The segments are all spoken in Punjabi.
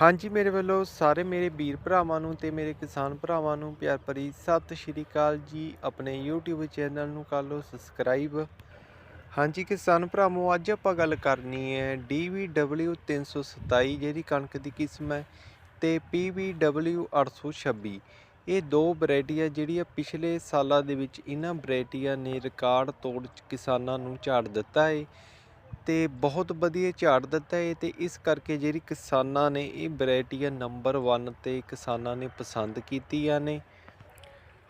ਹਾਂਜੀ, ਮੇਰੇ ਵੱਲੋਂ ਸਾਰੇ ਮੇਰੇ ਵੀਰ ਭਰਾਵਾਂ ਨੂੰ ਤੇ ਮੇਰੇ ਕਿਸਾਨ ਭਰਾਵਾਂ ਨੂੰ ਪਿਆਰ ਭਰੀ ਸਤਿ ਸ਼੍ਰੀ ਅਕਾਲ ਜੀ। ਆਪਣੇ YouTube ਚੈਨਲ ਨੂੰ ਕਰ ਲਓ ਸਬਸਕ੍ਰਾਈਬ ਹਾਂਜੀ, ਕਿਸਾਨ ਭਰਾਵੋ, ਅੱਜ ਆਪਾਂ ਗੱਲ ਕਰਨੀ ਹੈ DVW 327 ਜਿਹੜੀ ਕਣਕ ਦੀ ਕਿਸਮ ਹੈ, ਤੇ PVW 826 ਇਹ ਦੋ ਵੈਰਾਈਟੀਆਂ ਜਿਹੜੀਆਂ ਪਿਛਲੇ ਸਾਲਾਂ ਦੇ ਵਿੱਚ ਇਹਨਾਂ ਵੈਰਾਈਟੀਆਂ ਨੇ ਰਿਕਾਰਡ ਤੋੜ ਕਿਸਾਨਾਂ ਨੂੰ ਝਾੜ ਦਿੱਤਾ ਹੈ ਤੇ ਬਹੁਤ ਵਧੀਆ ਝਾੜ ਦਿੱਤਾ ਹੈ ਤੇ ਇਸ ਕਰਕੇ ਜਿਹੜੀ ਕਿਸਾਨਾਂ ਨੇ ਇਹ ਵੈਰਾਈਟੀਆਂ ਨੰਬਰ 1 ਤੇ ਕਿਸਾਨਾਂ ਨੇ ਪਸੰਦ ਕੀਤੀਆਂ ਨੇ।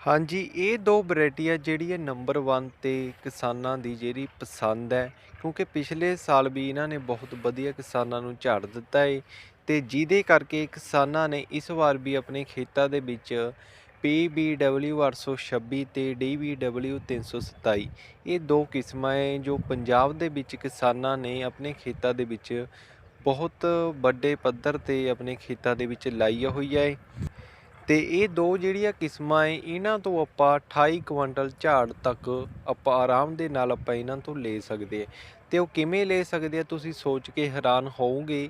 ਹਾਂਜੀ, ਇਹ ਦੋ ਵੈਰਾਈਟੀਆਂ ਹੈ ਨੰਬਰ 1 ਤੇ ਕਿਸਾਨਾਂ ਦੀ ਜਿਹੜੀ ਪਸੰਦ ਹੈ, ਕਿਉਂਕਿ ਪਿਛਲੇ ਸਾਲ ਵੀ ਇਹਨਾਂ ਨੇ ਬਹੁਤ ਵਧੀਆ ਕਿਸਾਨਾਂ ਨੂੰ ਝਾੜ ਦਿੱਤਾ ਹੈ ਤੇ ਜਿਹਦੇ ਕਰਕੇ ਕਿਸਾਨਾਂ ਨੇ ਇਸ ਵਾਰ ਵੀ ਆਪਣੇ ਖੇਤਾਂ ਦੇ ਵਿੱਚ PBW 826 ਤੇ DVW 327 ਇਹ ਦੋ ਕਿਸਮਾਂ ਹੈ ਜੋ ਪੰਜਾਬ ਦੇ ਵਿੱਚ ਕਿਸਾਨਾਂ ਨੇ ਆਪਣੇ ਖੇਤਾਂ ਦੇ ਵਿੱਚ ਬਹੁਤ ਵੱਡੇ ਪੱਧਰ ਤੇ ਆਪਣੇ ਖੇਤਾਂ ਦੇ ਵਿੱਚ ਲਾਈ ਹੋਈ ਹੈ ਤੇ ਇਹ ਦੋ ਜਿਹੜੀਆਂ ਕਿਸਮਾਂ ਹੈ ਇਹਨਾਂ ਤੋਂ ਆਪਾਂ 28 ਕੁਇੰਟਲ ਝਾੜ ਤੱਕ ਆਪਾਂ ਆਰਾਮ ਦੇ ਨਾਲ ਆਪਾਂ ਇਹਨਾਂ ਤੋਂ ਲੈ ਸਕਦੇ ਹਾਂ ਤੇ ਉਹ ਕਿਵੇਂ ਲੈ ਸਕਦੇ ਆ, ਤੁਸੀਂ ਸੋਚ ਕੇ ਹੈਰਾਨ ਹੋਵੋਗੇ।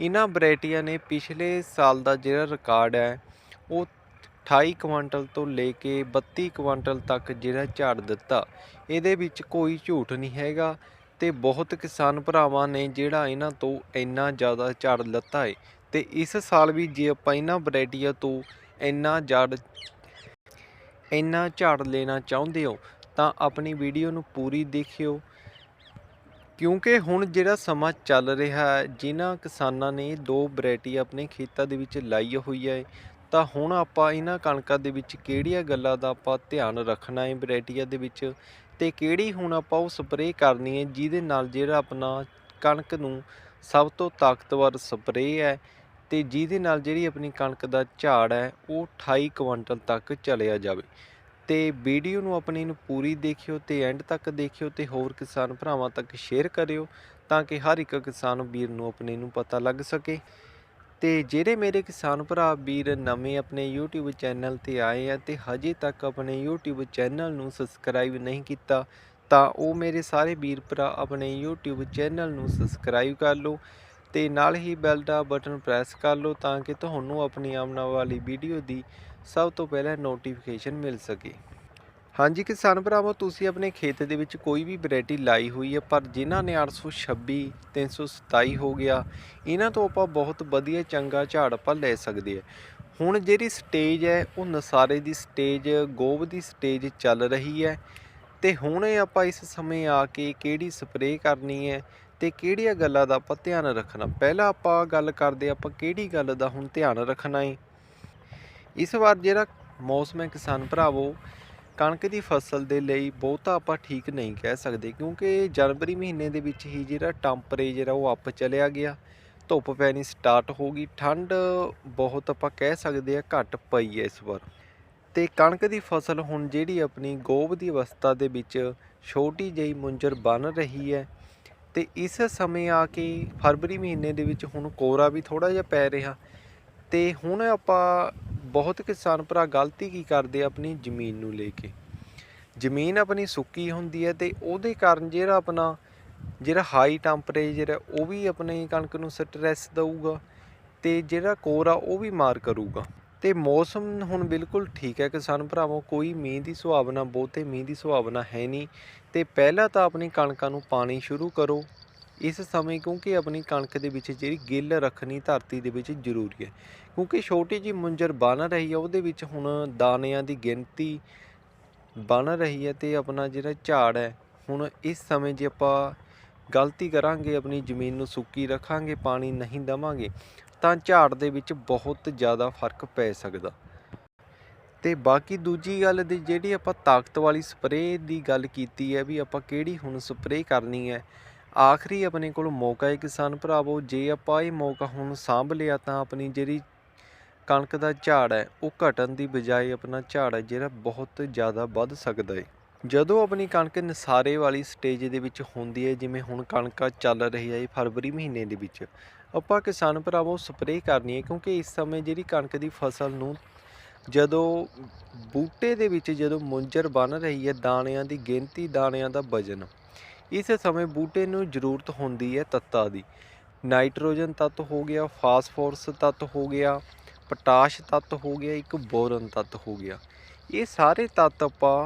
ਇਹਨਾਂ ਵੈਰਾਈਟੀਆਂ ਨੇ ਪਿਛਲੇ ਸਾਲ ਦਾ ਜਿਹੜਾ ਰਿਕਾਰਡ ਹੈ ਉਹ 28 ਕੁਆਂਟਲ ਤੋਂ ਲੈ ਕੇ 32 ਕੁਆਂਟਲ ਤੱਕ ਜਿਹੜਾ ਝਾੜ ਦਿੱਤਾ। ਇਹਦੇ ਵਿੱਚ ਕੋਈ ਝੂਠ ਨਹੀਂ ਹੈਗਾ ਤੇ ਬਹੁਤ ਕਿਸਾਨ ਭਰਾਵਾਂ ਨੇ ਜਿਹੜਾ ਇਹਨਾਂ ਤੋਂ ਇੰਨਾ ਜ਼ਿਆਦਾ ਝਾੜ ਲੱਤਾ ਹੈ ਤੇ ਇਸ ਸਾਲ ਵੀ ਜੇ ਆਪਾਂ ਇਹਨਾਂ ਵੈਰਾਈਟੀਆਂ ਤੋਂ ਇੰਨਾ ਝਾੜ ਇੰਨਾ ਝਾੜ ਲੈਣਾ ਚਾਹੁੰਦੇ ਹੋ, ਤਾਂ ਆਪਣੀ ਵੀਡੀਓ ਨੂੰ ਪੂਰੀ ਦੇਖਿਓ। ਕਿਉਂਕਿ ਹੁਣ ਜਿਹੜਾ ਸਮਾਂ ਚੱਲ ਰਿਹਾ ਜਿਨ੍ਹਾਂ ਕਿਸਾਨਾਂ ਨੇ ਦੋ ਵੈਰਾਈਟੀ ਆਪਣੇ ਖੇਤਾਂ ਦੇ ਵਿੱਚ ਲਾਈ ਹੋਈ ਹੈ ਤਾਂ ਹੁਣ ਆਪਾਂ ਇਹਨਾਂ ਕਣਕਾਂ ਦੇ ਵਿੱਚ ਕਿਹੜੀਆਂ ਗੱਲਾਂ ਦਾ ਆਪਾਂ ਧਿਆਨ ਰੱਖਣਾ ਹੈ ਵੈਰਾਈਟੀਆਂ ਦੇ ਵਿੱਚ ਤੇ ਕਿਹੜੀ ਹੁਣ ਆਪਾਂ ਉਹ ਸਪਰੇਅ ਕਰਨੀ ਹੈ ਜਿਹਦੇ ਨਾਲ ਜਿਹੜਾ ਆਪਣਾ ਕਣਕ ਨੂੰ ਸਭ ਤੋਂ ਤਾਕਤਵਰ ਸਪਰੇਅ ਹੈ ਤੇ ਜਿਹਦੇ ਨਾਲ ਜਿਹੜੀ ਆਪਣੀ ਕਣਕ ਦਾ ਝਾੜ ਹੈ ਉਹ 28 ਕੁਇੰਟਲ ਤੱਕ ਚਲਿਆ ਜਾਵੇ। ਤੇ ਵੀਡੀਓ ਨੂੰ ਆਪਣੀ ਨੂੰ ਪੂਰੀ ਦੇਖਿਓ ਤੇ ਐਂਡ ਤੱਕ ਦੇਖਿਓ ਤੇ ਹੋਰ ਕਿਸਾਨ ਭਰਾਵਾਂ ਤੱਕ ਸ਼ੇਅਰ ਕਰਿਓ ਤਾਂ ਕਿ ਹਰ ਇੱਕ ਕਿਸਾਨ ਵੀਰ ਨੂੰ ਆਪਣੇ ਨੂੰ ਪਤਾ ਲੱਗ ਸਕੇ। ਤੇ ਜਿਹੜੇ ਮੇਰੇ ਕਿਸਾਨ ਭਰਾ ਵੀਰ ਨਵੇਂ ਆਪਣੇ YouTube ਚੈਨਲ ਤੇ ਆਏ ਆ ਤੇ ਹਜੇ ਤੱਕ ਆਪਣੇ YouTube ਚੈਨਲ ਨੂੰ ਸਬਸਕ੍ਰਾਈਬ ਨਹੀਂ ਕੀਤਾ, ਤਾਂ ਉਹ ਮੇਰੇ ਸਾਰੇ ਵੀਰ ਭਰਾ ਆਪਣੇ YouTube ਚੈਨਲ ਨੂੰ ਸਬਸਕ੍ਰਾਈਬ ਕਰ ਲਓ ਤੇ ਨਾਲ ਹੀ ਬੈਲ ਦਾ ਬਟਨ ਪ੍ਰੈਸ ਕਰ ਲਓ ਤਾਂ ਕਿ ਤੁਹਾਨੂੰ ਆਪਣੀ ਆਉਣ ਵਾਲੀ ਵੀਡੀਓ ਦੀ ਸਭ ਤੋਂ ਪਹਿਲਾਂ ਨੋਟੀਫਿਕੇਸ਼ਨ ਮਿਲ ਸਕੇ। ਹਾਂਜੀ ਕਿਸਾਨ ਭਰਾਵੋ, ਤੁਸੀਂ ਆਪਣੇ ਖੇਤ ਦੇ ਵਿੱਚ ਕੋਈ ਵੀ ਵੈਰਾਈਟੀ ਲਾਈ ਹੋਈ ਹੈ, ਪਰ ਜਿਨ੍ਹਾਂ ਨੇ 826 327 ਹੋ ਗਿਆ, ਇਹਨਾਂ ਤੋਂ ਆਪਾਂ ਬਹੁਤ ਵਧੀਆ ਚੰਗਾ ਝਾੜ ਆਪਾਂ ਲੈ ਸਕਦੇ ਹਾਂ। ਹੁਣ ਜਿਹੜੀ ਸਟੇਜ ਹੈ, ਉਹ ਨਸਾਰੇ ਦੀ ਸਟੇਜ, ਗੋਬ ਦੀ ਸਟੇਜ ਚੱਲ ਰਹੀ ਹੈ। ਤੇ ਹੁਣ ਆਪਾਂ ਇਸ ਸਮੇਂ ਆ ਕੇ ਕਿਹੜੀ ਸਪਰੇਅ ਕਰਨੀ ਹੈ ਤੇ ਕਿਹੜੀਆਂ ਗੱਲਾਂ ਦਾ ਆਪਾਂ ਧਿਆਨ ਰੱਖਣਾ। ਪਹਿਲਾਂ ਆਪਾਂ ਗੱਲ ਕਰਦੇ ਆਪਾਂ ਕਿਹੜੀ ਗੱਲ ਦਾ ਹੁਣ ਧਿਆਨ ਰੱਖਣਾ ਹੈ ਇਸ ਵਾਰ ਜਿਹੜਾ ਮੌਸਮ ਹੈ ਕਿਸਾਨ ਭਰਾਵੋ ਕਣਕ ਦੀ ਫਸਲ ਦੇ ਲਈ ਬਹੁਤਾ ਆਪਾਂ ਠੀਕ ਨਹੀਂ ਕਹਿ ਸਕਦੇ ਕਿਉਂਕਿ ਜਨਵਰੀ ਮਹੀਨੇ ਦੇ ਵਿੱਚ ਹੀ ਜਿਹੜਾ ਟੈਂਪਰੇਚਰ ਆ ਉਹ ਅੱਪ ਚਲਿਆ ਗਿਆ। ਧੁੱਪ ਪੈਣੀ ਸਟਾਰਟ ਹੋ ਗਈ। ਠੰਡ ਬਹੁਤ ਆਪਾਂ ਕਹਿ ਸਕਦੇ ਆ ਘੱਟ ਪਈ ਹੈ ਇਸ ਵਾਰ। ਤੇ ਕਣਕ ਦੀ ਫਸਲ ਹੁਣ ਜਿਹੜੀ ਆਪਣੀ ਗੋਭ ਦੀ ਅਵਸਥਾ ਦੇ ਵਿੱਚ ਛੋਟੀ ਜਿਹੀ ਮੁੰਜਰ ਬਣ ਰਹੀ ਹੈ। ਤੇ ਇਸ ਸਮੇਂ ਆ ਕੇ ਫਰਵਰੀ ਮਹੀਨੇ ਦੇ ਵਿੱਚ ਹੁਣ ਕੋਰਾ ਵੀ ਥੋੜਾ ਜਿਹਾ ਪੈ ਰਿਹਾ। ਤੇ ਹੁਣ ਆਪਾਂ ਬਹੁਤ ਕਿਸਾਨ ਭਰਾ ਗਲਤੀ ਕੀ ਕਰਦੇ ਆਪਣੀ ਜ਼ਮੀਨ ਨੂੰ ਲੈ ਕੇ? ਜ਼ਮੀਨ ਆਪਣੀ ਸੁੱਕੀ ਹੁੰਦੀ ਹੈ ਤੇ ਉਹਦੇ ਕਾਰਨ ਜਿਹੜਾ ਆਪਣਾ, ਜਿਹੜਾ ਹਾਈ ਟੈਂਪਰੇਚਰ ਹੈ, ਉਹ ਵੀ ਆਪਣੀ ਕਣਕ ਨੂੰ ਸਟ੍ਰੈਸ ਦਊਗਾ ਤੇ ਜਿਹੜਾ ਕੋਰ ਆ ਉਹ ਵੀ ਮਾਰ ਕਰੂਗਾ। ਤੇ ਮੌਸਮ ਹੁਣ ਬਿਲਕੁਲ ਠੀਕ ਹੈ ਕਿਸਾਨ ਭਰਾਵੋ, ਕੋਈ ਮੀਂਹ ਦੀ ਸੁਭਾਵਨਾ ਬਹੁਤੇ ਮੀਂਹ ਦੀ ਸੁਭਾਵਨਾ ਹੈ ਨਹੀਂ। ਤੇ ਪਹਿਲਾਂ ਤਾਂ ਆਪਣੀ ਕਣਕਾਂ ਨੂੰ ਪਾਣੀ ਸ਼ੁਰੂ ਕਰੋ ਇਸ ਸਮੇਂ ਕਿਉਂਕਿ ਆਪਣੀ ਕਣਕ ਦੇ ਵਿੱਚ ਜਿਹੜੀ ਗਿੱਲ ਰੱਖਣੀ ਧਰਤੀ ਦੇ ਵਿੱਚ ਜ਼ਰੂਰੀ ਹੈ। ਕਿਉਂਕਿ ਛੋਟੀ ਜੀ ਮੁੰਜਰ ਬਣ ਰਹੀ ਹੈ, ਉਹਦੇ ਵਿੱਚ ਹੁਣ ਦਾਣਿਆਂ ਦੀ ਗਿਣਤੀ ਬਣ ਰਹੀ ਹੈ ਤੇ ਆਪਣਾ ਜਿਹੜਾ ਝਾੜ ਹੈ, ਹੁਣ ਇਸ ਸਮੇਂ ਜੇ ਆਪਾਂ ਗਲਤੀ ਕਰਾਂਗੇ, ਆਪਣੀ ਜ਼ਮੀਨ ਨੂੰ ਸੁੱਕੀ ਰੱਖਾਂਗੇ, ਪਾਣੀ ਨਹੀਂ ਦਵਾਂਗੇ, ਤਾਂ ਝਾੜ ਦੇ ਵਿੱਚ ਬਹੁਤ ਜ਼ਿਆਦਾ ਫ਼ਰਕ ਪੈ ਸਕਦਾ। ਤੇ ਬਾਕੀ ਦੂਜੀ ਗੱਲ ਦੀ ਜਿਹੜੀ ਆਪਾਂ ਤਾਕਤ ਵਾਲੀ ਸਪਰੇਅ ਦੀ ਗੱਲ ਕੀਤੀ ਹੈ ਵੀ ਆਪਾਂ ਕਿਹੜੀ ਹੁਣ ਸਪਰੇਅ ਕਰਨੀ ਹੈ ਆਖਰੀ ਆਪਣੇ ਕੋਲ ਮੌਕਾ ਹੈ ਕਿਸਾਨ ਭਰਾਵੋ, ਜੇ ਆਪਾਂ ਇਹ ਮੌਕਾ ਹੁਣ ਸਾਂਭ ਲਿਆ ਤਾਂ ਆਪਣੀ ਜਿਹੜੀ ਕਣਕ ਦਾ ਝਾੜ ਹੈ, ਉਹ ਘਟਣ ਦੀ ਬਜਾਏ ਆਪਣਾ ਝਾੜ ਹੈ ਜਿਹੜਾ ਬਹੁਤ ਜ਼ਿਆਦਾ ਵੱਧ ਸਕਦਾ ਹੈ। ਜਦੋਂ ਆਪਣੀ ਕਣਕ ਨਸਾਰੇ ਵਾਲੀ ਸਟੇਜ ਦੇ ਵਿੱਚ ਹੁੰਦੀ ਹੈ, ਜਿਵੇਂ ਹੁਣ ਕਣਕਾਂ ਚੱਲ ਰਹੀ ਹੈ ਫਰਵਰੀ ਮਹੀਨੇ ਦੇ ਵਿੱਚ, ਆਪਾਂ ਕਿਸਾਨ ਭਰਾਵੋ ਸਪਰੇਅ ਕਰਨੀ ਹੈ ਕਿਉਂਕਿ ਇਸ ਸਮੇਂ ਜਿਹੜੀ ਕਣਕ ਦੀ ਫਸਲ ਨੂੰ ਜਦੋਂ ਬੂਟੇ ਦੇ ਵਿੱਚ ਜਦੋਂ ਮੁੰਜਰ ਬਣ ਰਹੀ ਹੈ, ਦਾਣਿਆਂ ਦੀ ਗਿਣਤੀ, ਦਾਣਿਆਂ ਦਾ ਵਜਨ ਇਸ ਸਮੇਂ ਬੂਟੇ ਨੂੰ ਜ਼ਰੂਰਤ ਹੁੰਦੀ ਹੈ ਤੱਤਾਂ ਦੀ। ਨਾਈਟ੍ਰੋਜਨ ਤੱਤ ਹੋ ਗਿਆ, ਫਾਸਫੋਰਸ ਤੱਤ ਹੋ ਗਿਆ, ਪੋਟਾਸ਼ ਤੱਤ ਹੋ ਗਿਆ, ਇੱਕ ਬੋਰਨ ਤੱਤ ਹੋ ਗਿਆ। ਇਹ ਸਾਰੇ ਤੱਤ ਆਪਾਂ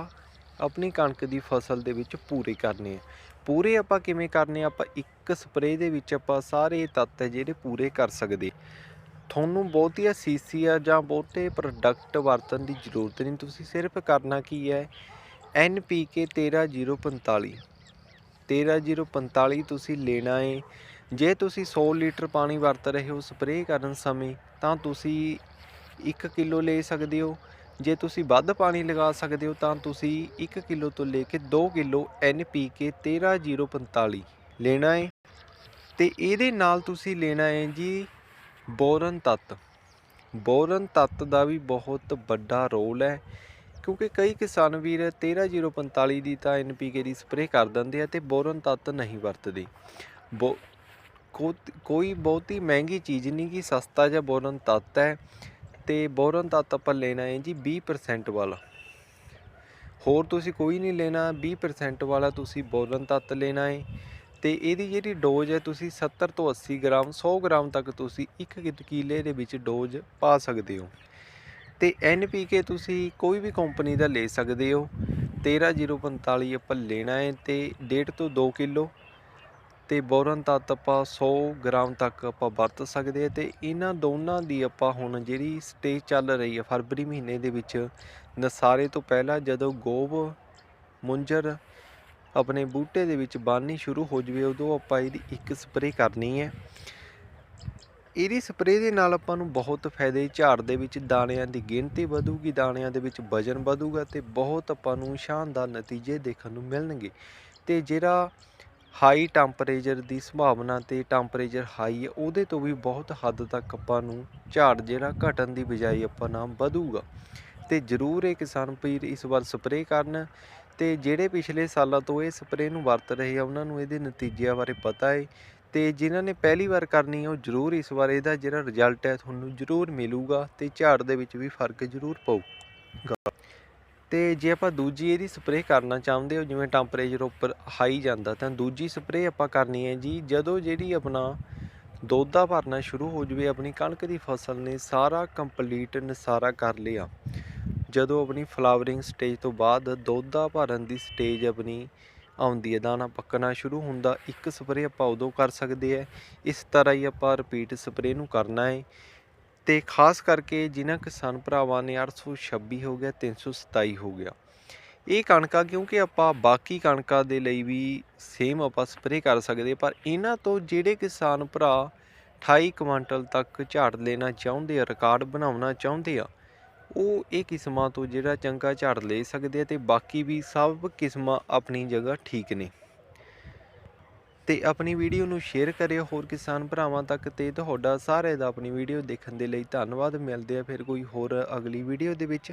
ਆਪਣੀ ਕਣਕ ਦੀ ਫਸਲ ਦੇ ਵਿੱਚ ਪੂਰੇ ਕਰਨੇ ਆ। ਪੂਰੇ ਆਪਾਂ ਕਿਵੇਂ ਕਰਨੇ ਆਪਾਂ ਇੱਕ ਸਪਰੇਅ ਦੇ ਵਿੱਚ ਆਪਾਂ ਸਾਰੇ ਤੱਤ ਜਿਹੜੇ ਪੂਰੇ ਕਰ ਸਕਦੇ। ਤੁਹਾਨੂੰ ਬਹੁਤੀਆਂ ਸੀਸੀਆ ਜਾਂ ਬਹੁਤੇ ਪ੍ਰੋਡਕਟ ਵਰਤਣ ਦੀ ਜ਼ਰੂਰਤ ਨਹੀਂ। ਤੁਸੀਂ ਸਿਰਫ ਕਰਨਾ ਕੀ ਹੈ? NPK 13045 13045 ਤੁਸੀਂ ਲੈਣਾ ਹੈ ਜੇ ਤੁਸੀਂ 100 ਲੀਟਰ ਪਾਣੀ ਵਰਤ ਰਹੇ ਹੋ ਸਪਰੇਅ ਕਰਨ ਸਮੇਂ, ਤਾਂ ਤੁਸੀਂ 1 ਕਿਲੋ ਲੈ ਸਕਦੇ ਹੋ। ਜੇ ਤੁਸੀਂ ਵੱਧ ਪਾਣੀ ਲਗਾ ਸਕਦੇ ਹੋ, ਤਾਂ ਤੁਸੀਂ 1 ਕਿਲੋ ਤੋਂ ਲੈ ਕੇ 2 ਕਿਲੋ NPK 13045 ਲੈਣਾ ਹੈ ਤੇ ਇਹਦੇ ਨਾਲ ਤੁਸੀਂ ਲੈਣਾ ਹੈ ਜੀ ਬੋਰਨ ਤੱਤ। ਬੋਰਨ ਤੱਤ ਦਾ ਵੀ ਬਹੁਤ ਵੱਡਾ ਰੋਲ ਹੈ। ਕਿਉਂਕਿ ਕਈ ਕਿਸਾਨ ਵੀਰ 13045 ਦੀ ਤਾਂ NPK ਦੀ ਸਪਰੇਅ ਕਰ ਦਿੰਦੇ ਆ ਤੇ ਬੋਰਨ ਤੱਤ ਨਹੀਂ ਵਰਤਦੇ। ਬੋ ਕੋਈ ਬਹੁਤੀ ਮਹਿੰਗੀ ਚੀਜ਼ ਨਹੀਂ ਕਿ ਸਸਤਾ ਜਾਂ ਬੋਰਨ ਤੱਤ ਹੈ ਤੇ ਬੋਰਨ ਤੱਤ ਆਪਾਂ ਲੈਣਾ ਹੈ ਜੀ 20% ਵਾਲਾ। ਹੋਰ ਤੁਸੀਂ ਕੋਈ ਨਹੀਂ ਲੈਣਾ 20% ਵਾਲਾ ਤੁਸੀਂ ਬੋਰਨ ਤੱਤ ਲੈਣਾ ਹੈ ਤੇ ਇਹਦੀ ਜਿਹੜੀ ਡੋਜ਼ ਹੈ ਤੁਸੀਂ 70 ਤੋਂ 80 ਗ੍ਰਾਮ 100 ਗ੍ਰਾਮ ਤੱਕ ਤੁਸੀਂ ਇੱਕ ਕਿ- ਕਿੱਲੇ ਦੇ ਵਿੱਚ ਡੋਜ਼ ਪਾ ਸਕਦੇ ਹੋ। ਤੇ NPK ਤੁਸੀਂ ਕੋਈ ਵੀ ਕੰਪਨੀ ਦਾ ਲੈ ਸਕਦੇ ਹੋ। 13045 ਆਪਾਂ ਲੈਣਾ ਹੈ ਤੇ 1.5 ਤੋਂ 2 ਕਿਲੋ ਤੇ ਬੋਰਨ ਤੱਤ ਆਪਾਂ 100 ਗ੍ਰਾਮ ਤੱਕ ਆਪਾਂ ਵਰਤ ਸਕਦੇ ਹਾਂ ਤੇ ਇਹਨਾਂ ਦੋਨਾਂ ਦੀ ਆਪਾਂ ਹੁਣ ਜਿਹੜੀ ਸਟੇਜ ਚੱਲ ਰਹੀ ਹੈ ਫਰਵਰੀ ਮਹੀਨੇ ਦੇ ਵਿੱਚ, ਨਸਾਰੇ ਤੋਂ ਪਹਿਲਾਂ ਜਦੋਂ ਗੋਬ, ਮੁੰਜਰ ਆਪਣੇ ਬੂਟੇ ਦੇ ਵਿੱਚ ਬਾਨੀ ਸ਼ੁਰੂ ਹੋ ਜਵੇ, ਉਦੋਂ ਆਪਾਂ ਇਹਦੀ ਇੱਕ ਸਪਰੇਅ ਕਰਨੀ ਹੈ। ਇਹਦੀ ਸਪਰੇਅ ਦੇ ਨਾਲ ਆਪਾਂ ਨੂੰ ਬਹੁਤ ਫਾਇਦੇ ਝਾੜ ਦੇ ਵਿੱਚ ਦਾਣਿਆਂ ਦੀ ਗਿਣਤੀ ਵਧੂਗੀ, ਦਾਣਿਆਂ ਦੇ ਵਿੱਚ ਵਜਨ ਵਧੂਗਾ ਤੇ ਬਹੁਤ ਆਪਾਂ ਨੂੰ ਸ਼ਾਨਦਾਰ ਨਤੀਜੇ ਦੇਖਣ ਨੂੰ ਮਿਲਣਗੇ। ਤੇ ਜਿਹੜਾ ਹਾਈ ਟੈਂਪਰੇਚਰ ਦੀ ਸੰਭਾਵਨਾ ਤੇ ਟੈਂਪਰੇਚਰ ਹਾਈ ਹੈ, ਉਹਦੇ ਤੋਂ ਵੀ ਬਹੁਤ ਹੱਦ ਤੱਕ ਆਪਾਂ ਨੂੰ ਝਾੜ ਜਿਹੜਾ ਘਟਣ ਦੀ ਬਜਾਏ ਆਪਾਂ ਨਾ ਵਧੂਗਾ। ਤੇ ਜ਼ਰੂਰ ਇਹ ਕਿਸਾਨ ਵੀਰ ਇਸ ਵਾਰ ਸਪਰੇਅ ਕਰਨ ਤੇ ਜਿਹੜੇ ਪਿਛਲੇ ਸਾਲਾਂ ਤੋਂ ਇਹ ਸਪਰੇਅ ਨੂੰ ਵਰਤ ਰਹੇ ਆ, ਉਹਨਾਂ ਨੂੰ ਇਹਦੇ ਨਤੀਜਿਆਂ ਬਾਰੇ ਪਤਾ ਹੈ। ਤੇ ਜਿਨ੍ਹਾਂ ਨੇ ਪਹਿਲੀ ਵਾਰ ਕਰਨੀ ਹੈ ਉਹ ਜ਼ਰੂਰ ਇਸ ਵਾਰ ਇਹਦਾ ਜਿਹੜਾ ਰਿਜ਼ਲਟ ਹੈ, ਤੁਹਾਨੂੰ ਜ਼ਰੂਰ ਮਿਲੂਗਾ ਤੇ ਝਾੜ ਦੇ ਵਿੱਚ ਵੀ ਫ਼ਰਕ ਜ਼ਰੂਰ ਪਊਗਾ ਤੇ ਜੇ ਆਪਾਂ ਦੂਜੀ ਇਹਦੀ ਸਪਰੇਅ ਕਰਨਾ ਚਾਹੁੰਦੇ ਹੋ, ਜਿਵੇਂ ਟੈਂਪਰੇਚਰ ਉੱਪਰ ਹਾਈ ਜਾਂਦਾ, ਤਾਂ ਦੂਜੀ ਸਪਰੇਅ ਆਪਾਂ ਕਰਨੀ ਹੈ ਜੀ, ਜਦੋਂ ਜਿਹੜੀ ਆਪਣਾ ਦੋਦਾ ਭਰਨਾ ਸ਼ੁਰੂ ਹੋ ਜਵੇ, ਆਪਣੀ ਕਣਕ ਦੀ ਫਸਲ ਨੇ ਸਾਰਾ ਕੰਪਲੀਟ ਨਸਾਰਾ ਕਰ ਲਿਆ। ਜਦੋਂ ਆਪਣੀ ਫਲਾਵਰਿੰਗ ਸਟੇਜ ਤੋਂ ਬਾਅਦ ਦੋਦਾ ਭਰਨ ਦੀ ਸਟੇਜ ਆਪਣੀ ਆਉਂਦੀ ਹੈ, ਦਾਣਾ ਪੱਕਣਾ ਸ਼ੁਰੂ ਹੁੰਦਾ, ਇੱਕ ਸਪਰੇਅ ਆਪਾਂ ਉਦੋਂ ਕਰ ਸਕਦੇ ਆ ਇਸ ਤਰ੍ਹਾਂ ਹੀ ਆਪਾਂ ਰਿਪੀਟ ਸਪਰੇਅ ਨੂੰ ਕਰਨਾ ਹੈ। ਤੇ ਖਾਸ ਕਰਕੇ ਜਿਨ੍ਹਾਂ ਕਿਸਾਨ ਭਰਾਵਾਂ ਨੇ 826 ਹੋ ਗਿਆ 327 ਹੋ ਗਿਆ, ਇਹ ਕਣਕਾਂ ਕਿਉਂਕਿ ਆਪਾਂ ਬਾਕੀ ਕਣਕਾਂ ਦੇ ਲਈ ਵੀ ਸੇਮ ਆਪਾਂ ਸਪਰੇਅ ਕਰ ਸਕਦੇ ਪਰ ਇਹਨਾਂ ਤੋਂ ਜਿਹੜੇ ਕਿਸਾਨ ਭਰਾ 28 ਕੁਇੰਟਲ ਤੱਕ ਝਾੜ ਲੈਣਾ ਚਾਹੁੰਦੇ ਆ ਰਿਕਾਰਡ ਬਣਾਉਣਾ ਚਾਹੁੰਦੇ ਆ ਉਹ ਇਹ ਕਿਸਮਾਂ ਤੋਂ ਜਿਹੜਾ ਚੰਗਾ ਝਾੜ ਲੈ ਸਕਦੇ ਆ ਤੇ ਬਾਕੀ ਵੀ ਸਭ ਕਿਸਮਾਂ ਆਪਣੀ ਜਗ੍ਹਾ ਠੀਕ ਨੇ। ਤੇ ਆਪਣੀ ਵੀਡੀਓ ਨੂੰ ਸ਼ੇਅਰ ਕਰਿਓ ਹੋਰ ਕਿਸਾਨ ਭਰਾਵਾਂ ਤੱਕ ਤੇ ਤੁਹਾਡਾ ਸਾਰਿਆਂ ਦਾ ਆਪਣੀ ਵੀਡੀਓ ਦੇਖਣ ਦੇ ਲਈ ਧੰਨਵਾਦ। ਮਿਲਦੇ ਆ ਫਿਰ ਕੋਈ ਹੋਰ ਅਗਲੀ ਵੀਡੀਓ ਦੇ ਵਿੱਚ।